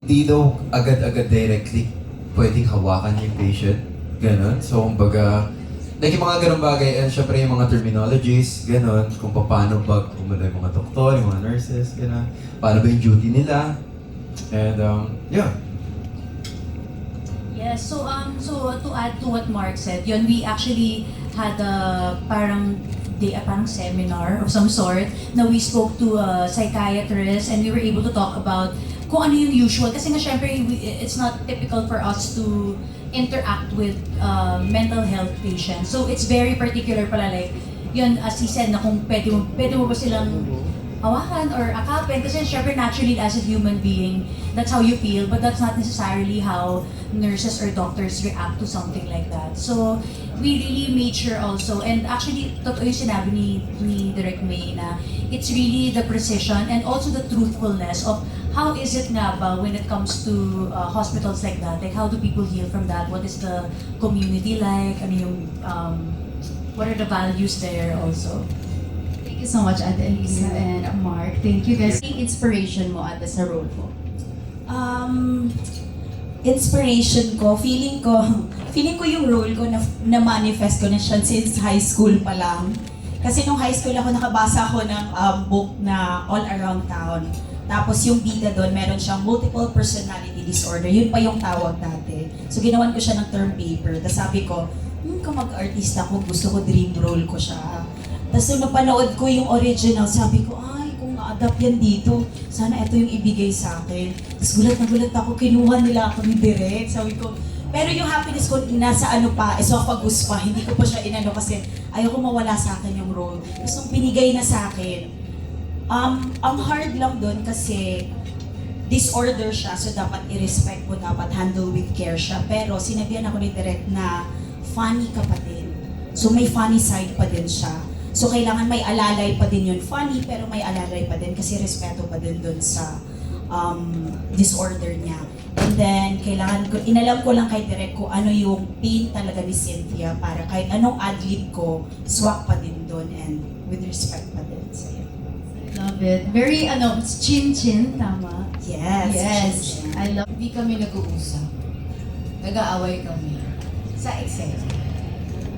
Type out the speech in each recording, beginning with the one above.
Hindi daw agad-agad directly pwedeng hawakan yung patient. Ganon. So, kumbaga, like yung mga ganun bagay, and syempre yung mga terminologies, ganon, kung paano pag umano yung mga doktor, yung mga nurses, ganon, paano ba yung duty nila. And, um, yeah. Yes, so um so to add to what Mark said, yun we actually had a parang day, a parang seminar of some sort na we spoke to a psychiatrist and we were able to talk about kung ano yung usual. Kasi nga syempre it's not typical for us to interact with uh, mental health patients. So it's very particular pala like yun as he said na kung pwede mo, pwede mo ba silang hawakan or akapin? Kasi syempre naturally as a human being that's how you feel but that's not necessarily how nurses or doctors react to something like that. So we really made sure also and actually totoo yung sinabi ni, ni Direk May na it's really the precision and also the truthfulness of how is it nga ba when it comes to uh, hospitals like that like how do people heal from that what is the community like ano yung um, what are the values there also Thank you so much, Ate Elisa and Mark. Thank you guys. Yung inspiration mo, Ate, sa role mo? Um, inspiration ko, feeling ko, feeling ko yung role ko na, na manifest ko na siya since high school pa lang. Kasi nung high school ako, nakabasa ako ng um, book na All Around Town. Tapos yung bida doon, meron siyang multiple personality disorder. Yun pa yung tawag dati. So ginawan ko siya ng term paper. Tapos sabi ko, hmm, kung mag-artista ko, gusto ko dream role ko siya. Tapos nung napanood ko yung original, sabi ko, ay, kung na-adapt yan dito, sana ito yung ibigay sa akin. Tapos gulat na gulat ako, kinuha nila ako ni Direk. Sabi ko, pero yung happiness ko nasa ano pa, esophagus pa, hindi ko pa siya inano kasi ayoko mawala sa akin yung role. Tapos nung binigay na sa akin, um, ang hard lang doon kasi disorder siya, so dapat i-respect mo, dapat handle with care siya. Pero sinabihan ako ni Direk na funny ka pa din. So may funny side pa din siya. So kailangan may alalay pa din yun. Funny pero may alalay pa din kasi respeto pa din doon sa um, disorder niya. And then, kailangan ko, inalam ko lang kay Direk kung ano yung pain talaga ni Cynthia para kahit anong adlib ko, swak pa din doon and with respect pa din. Love it. Very, ano, it's chin-chin, tama? Yes. Yes. Chin-chin. I love Hindi kami nag-uusap. Nag-aaway kami sa eksena.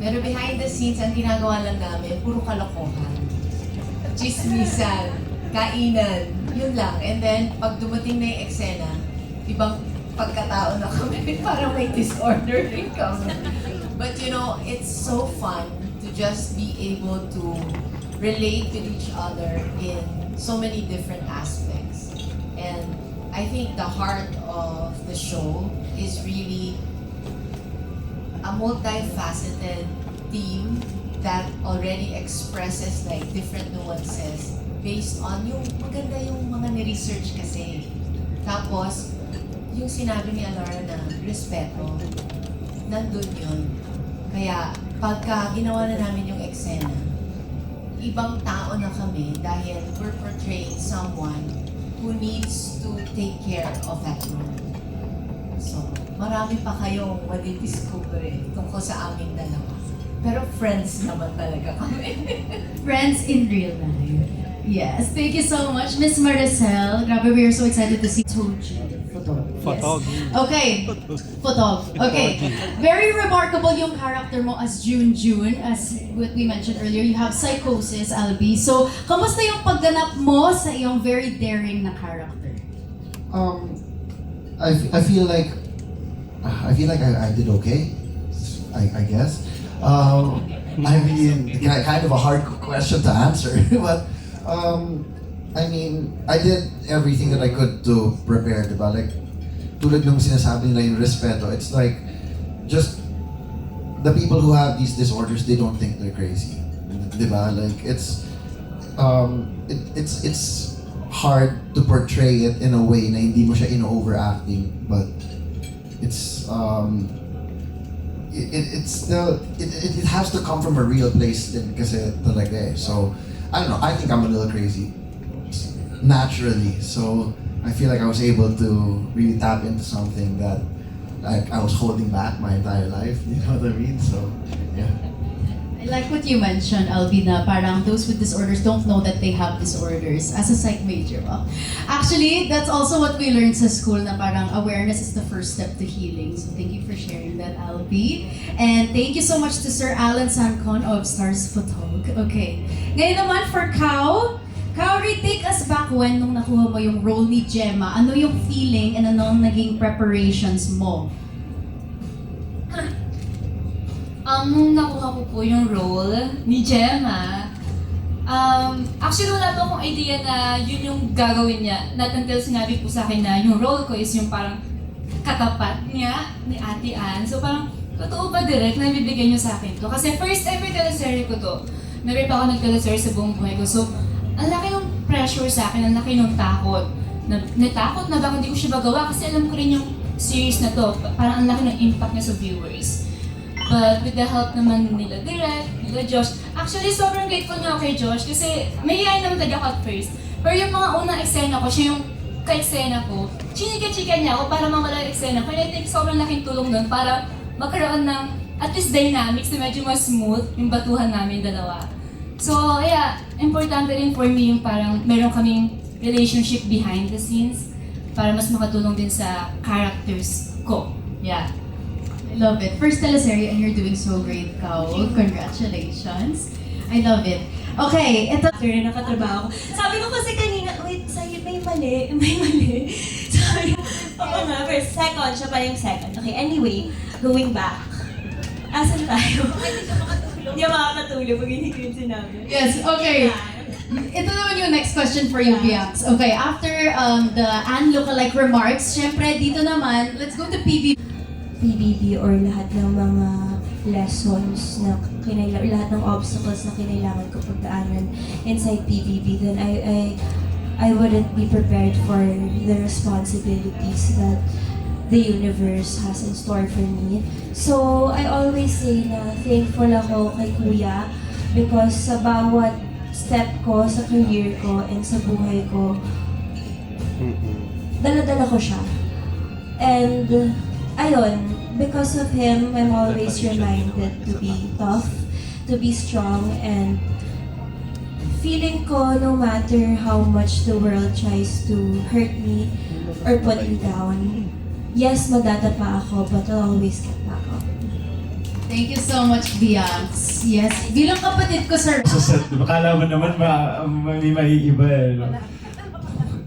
Pero behind the scenes, ang ginagawa lang namin, puro kalokohan. Chismisan, kainan, yun lang. And then, pag dumating na yung eksena, ibang pagkatao na kami, parang may disorder rin kami. But you know, it's so fun to just be able to relate to each other in so many different aspects. And I think the heart of the show is really a multifaceted team that already expresses like different nuances based on yung maganda yung mga ni-research kasi. Tapos, yung sinabi ni Alara na respeto, nandun yun. Kaya, pagka ginawa na namin yung eksena, ibang tao na kami dahil we're portraying someone who needs to take care of that role. So, marami pa kayong madidiscover tungkol sa aming dalawa. Pero friends naman talaga kami. Friends in real life. Yes. Thank you so much, Miss Maricel. Grabe, we are so excited to see Toji. Photog. Photog. Yes. Okay. Photog. Okay. Very remarkable yung character mo as June June. As what we mentioned earlier, you have psychosis, Albi. So, kamusta yung pagganap mo sa iyong very daring na character? Um, I, f- I feel like I feel like I, I did okay. I, I guess. Um, I mean, kind of a hard question to answer, but um, I mean, I did everything that I could to prepare, diba? Like, tulad ng sinasabi nila yung respeto, it's like, just, the people who have these disorders, they don't think they're crazy. Diba? Like, it's, um, it, it's, it's hard to portray it in a way na hindi mo siya in-overacting, but it's, um, it, it, it's still, it, it, it has to come from a real place din kasi talaga eh. So, I don't know, I think I'm a little crazy naturally. So, I feel like I was able to really tap into something that like I was holding back my entire life, you know what I mean? So, yeah. I like what you mentioned, Albi, na parang those with disorders don't know that they have disorders as a psych major. Well, actually, that's also what we learned sa school na parang awareness is the first step to healing. So thank you for sharing that, Albi. And thank you so much to Sir Alan Sancon of Stars Photog. Okay. Ngayon naman for Kao. Kao, retake us back when nung nakuha mo yung role ni Gemma. Ano yung feeling and ano ang naging preparations mo? Um, nung nakuha ko po yung role ni Gemma, um, actually wala po akong idea na yun yung gagawin niya. Not until sinabi po sa akin na yung role ko is yung parang katapat niya ni Ate Ann. So parang, totoo ba direct na ibibigay niyo sa akin to? Kasi first ever teleserye ko to. Never pa ako nag-teleserye sa buong buhay ko. So, ang laki ng pressure sa akin, ang laki ng takot. Na, natakot na baka hindi ko siya magawa kasi alam ko rin yung series na to. Parang ang laki ng impact niya sa viewers. But with the help naman nila Direk, nila Josh, actually sobrang grateful nga kay Josh kasi mahihayin naman talaga ako at first. Pero yung mga unang eksena ko, siya yung ka-eksena ko, chinika-chika niya ako para mawala yung eksena ko. And I think sobrang laking tulong nun para magkaroon ng at least dynamics na medyo mas smooth yung batuhan namin dalawa. So, yeah, importante rin for me yung parang meron kaming relationship behind the scenes para mas makatulong din sa characters ko. Yeah. I love it. First teleserye and you're doing so great, Kao. Congratulations. I love it. Okay, ito. after na nakatrabaho ko. Sabi ko kasi kanina, wait, sa'yo may mali, may mali. Ko, oo nga, first, second, siya pa yung second. Okay, anyway, going back. Asan tayo? Hindi ako makakatulog pag hindi ko yung sinabi. Yes, okay. Ito naman yung next question for you, Biax. Okay, after um, the Anne lookalike remarks, syempre dito naman, let's go to PB. PBB or lahat ng mga lessons na kinailangan, lahat ng obstacles na kinailangan ko pagdaanan inside PBB, then I, I, I wouldn't be prepared for the responsibilities that the universe has in store for me. So, I always say na thankful ako kay Kuya because sa bawat step ko sa career ko and sa buhay ko, dala-dala ko siya. And, ayun, because of him, I'm always reminded to be tough, to be strong, and feeling ko no matter how much the world tries to hurt me or put me down, yes, magdadapa ako, but I'll always get back up. Thank you so much, Biax. Yes, bilang kapatid ko, sir. Sa set, bakala mo naman ma, may maiiba eh. No?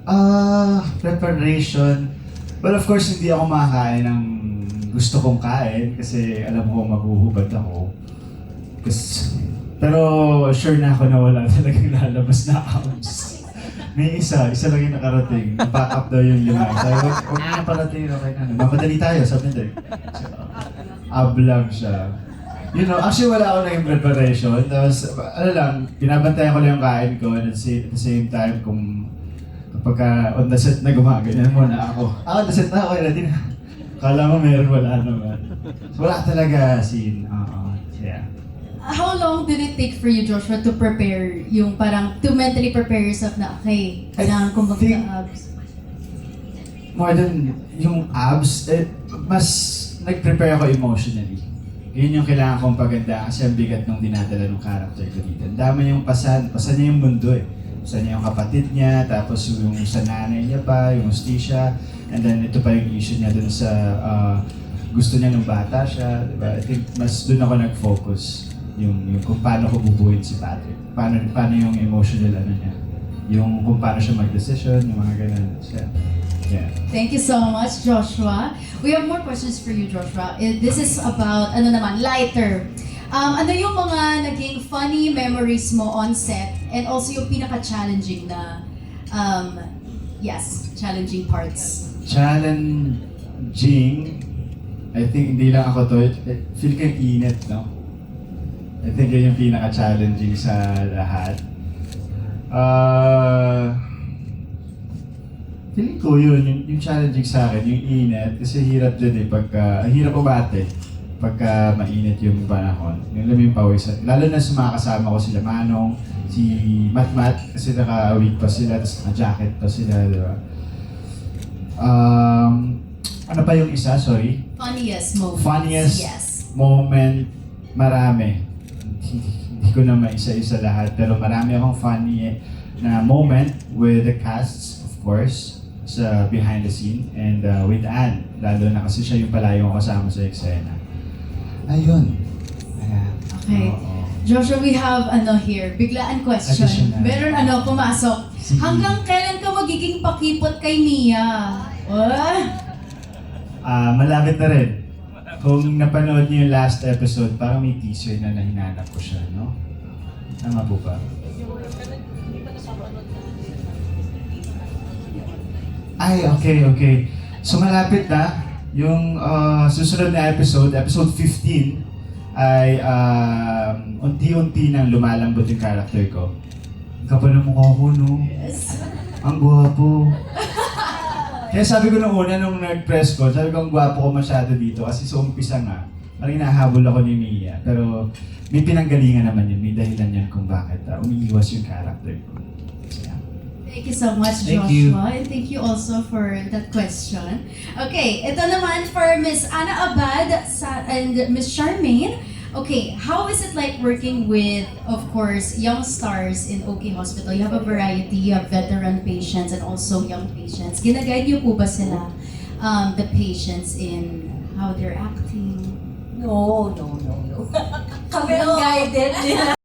Ah, preparation. Well, of course, hindi ako makakain ng gusto kong kain kasi alam ko maguhubad ako. Kasi, pero sure na ako na wala talagang lalabas na abs. May isa, isa lang yung nakarating. Back up daw yung lima. Sabi ko, huwag mo na parating, okay na. Mamadali tayo, sabi niya. So, ab lang siya. You know, actually wala ako naging preparation. Tapos, ano lang, binabantayan ko lang yung kain ko and at the same, time, kung kapag ka on the set na gumaganyan muna ako. Ah, on the set na, okay, ready na. Kala mo meron, wala naman. So, wala talaga scene. Oo, yeah. How long did it take for you, Joshua, to prepare yung parang, to mentally prepare yourself na, okay, kailangan kong mag-abs? More than yung abs, eh, mas nag-prepare ako emotionally. Yun yung kailangan kong paganda kasi ang bigat nung dinadala ng character ko dito. Ang dami yung pasan, pasan niya yung mundo eh. Pasan niya yung kapatid niya, tapos yung sa nanay niya pa, yung hostisya, and then ito pa yung issue niya dun sa ah, gusto niya nung bata siya, di ba? I think mas dun ako nag-focus yung, yung kung paano ko bubuhin si Patrick. Paano, paano yung emotional ano niya. Yung kung paano siya mag-decision, yung mga ganun. Siya. Yeah. Thank you so much, Joshua. We have more questions for you, Joshua. Eh, This is about, ano naman, lighter. Um, ano yung mga naging funny memories mo on set and also yung pinaka-challenging na, um, yes, challenging parts. challenging, I think hindi lang ako to, feel ko yung init, no? I think yun yung pinaka-challenging sa lahat. Uh, feeling ko yun, yung, yung challenging sa akin, yung init, kasi hirap din eh, pagka, hirap umate, pagka mainit yung panahon. Yung yung pawisan. Lalo na sa mga kasama ko sila Manong, si Matmat, kasi naka-week pa sila, tapos naka-jacket pa sila, di ba? Um, ano pa yung isa? Sorry. Funniest moment. Funniest Yes. moment, marami. Hindi, ko na maisa-isa lahat. Pero marami akong funny na moment with the casts, of course, sa behind the scene. And uh, with Anne, lalo na kasi siya yung palayong kasama sa eksena. Ayun. Ayan. Okay. Oo. Joshua, we have ano here, biglaan question. Additional. Meron ano, pumasok. Sige. Hanggang kailan ka magiging pakipot kay Mia? Oh, Ah, malapit na rin. Kung napanood niyo yung last episode, parang may teaser na nahinanap ko siya, no? Tama po ba? Ay, okay, okay. So malapit na. Yung ah, susunod na episode, episode 15, ay um, unti-unti nang lumalambot yung character ko. Kapal ng mukha ko, no? yes. Ang gwapo. Kaya sabi ko nung una, nung nag-press ko, sabi ko ang gwapo ko masyado dito kasi sa umpisa nga, parang hinahabol ako ni Mia. Pero may pinanggalingan naman yun, may dahilan yan kung bakit uh, umiiwas yung character ko. Thank you so much, Thank Joshua. you. And thank you also for that question. Okay, ito naman for Miss Ana Abad sa, and Miss Charmaine. Okay, how is it like working with, of course, young stars in OK Hospital? You have a variety, you have veteran patients and also young patients. Ginaguide niyo po ba sila, um, the patients in how they're acting? No, no, no, no. Kami ang guided nila.